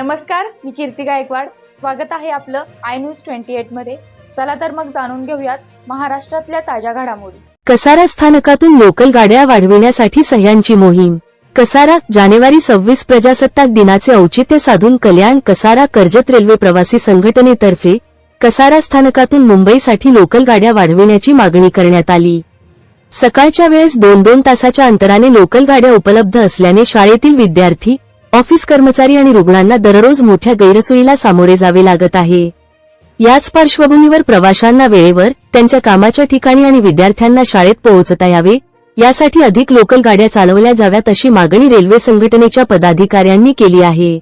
नमस्कार मी कीर्ती गायकवाड. स्वागत आहे आपलं आय न्यूज ट्वेंटी एटमध्ये. चला तर मग जाणून घेऊयात महाराष्ट्रातल्या ताज्या घडामोडी. कसारा स्थानकातून लोकल गाड्या वाढविण्यासाठी सह्यांची मोहीम. कसारा जानेवारी सव्वीस प्रजासत्ताक दिनाचे औचित्य साधून कल्याण कसारा कर्जत रेल्वे प्रवासी संघटनेतर्फे कसारा स्थानकातून मुंबईसाठी लोकल गाड्या वाढविण्याची मागणी करण्यात आली. सकाळच्या वेळेस दोन दोन तासाच्या अंतराने लोकल गाड्या उपलब्ध असल्याने शाळेतील विद्यार्थी ऑफिस कर्मचारी आणि रुग्णांना दररोज मोठ्या गैरसोयीला सामोरे जावे लागत आहे. याच पार्श्वभूमीवर प्रवाशांना वेळेवर त्यांच्या कामाच्या ठिकाणी आणि विद्यार्थ्यांना शाळेत पोहोचता यावे यासाठी अधिक लोकल गाड्या चालवल्या जाव्यात अशी मागणी रेल्वे संघटनेच्या पदाधिकाऱ्यांनी केली आहे.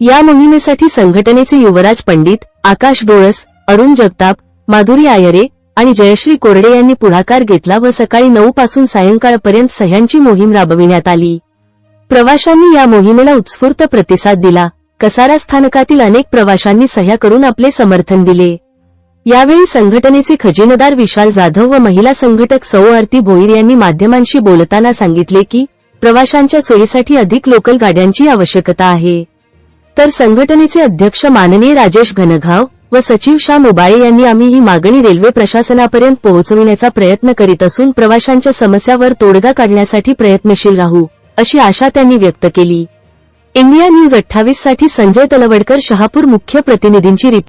या मोहिमेसाठी संघटनेचे युवराज पंडित आकाश डोळस अरुण जगताप माधुरी आयरे आणि जयश्री कोरडे यांनी पुढाकार घेतला व सकाळी नऊ पासून सायंकाळपर्यंत सह्यांची मोहीम राबविण्यात आली. प्रवाशांनी या मोहिमेला उत्स्फूर्त प्रतिसाद दिला. कसारा स्थानकातील अनेक प्रवाशांनी सह्या करून आपले समर्थन दिले. यावेळी संघटनेचे खजिनदार विशाल जाधव व महिला संघटक सौ आरती भोईर यांनी माध्यमांशी बोलताना सांगितले की प्रवाशांच्या सोयीसाठी अधिक लोकल गाड्यांची आवश्यकता आहे. तर संघटनेचे अध्यक्ष माननीय राजेश घनघाव व सचिव शाह मुबाळे यांनी आम्ही ही मागणी रेल्वे प्रशासनापर्यंत पोहोचविण्याचा प्रयत्न करीत असून प्रवाशांच्या समस्यावर तोडगा काढण्यासाठी प्रयत्नशील राहू. अशी आशा त्यांनी व्यक्त केली. इंडिया न्यूज अठ्ठावीससाठी संजय तलवडकर शहापूर मुख्य प्रतिनिधींची रिपोर्ट.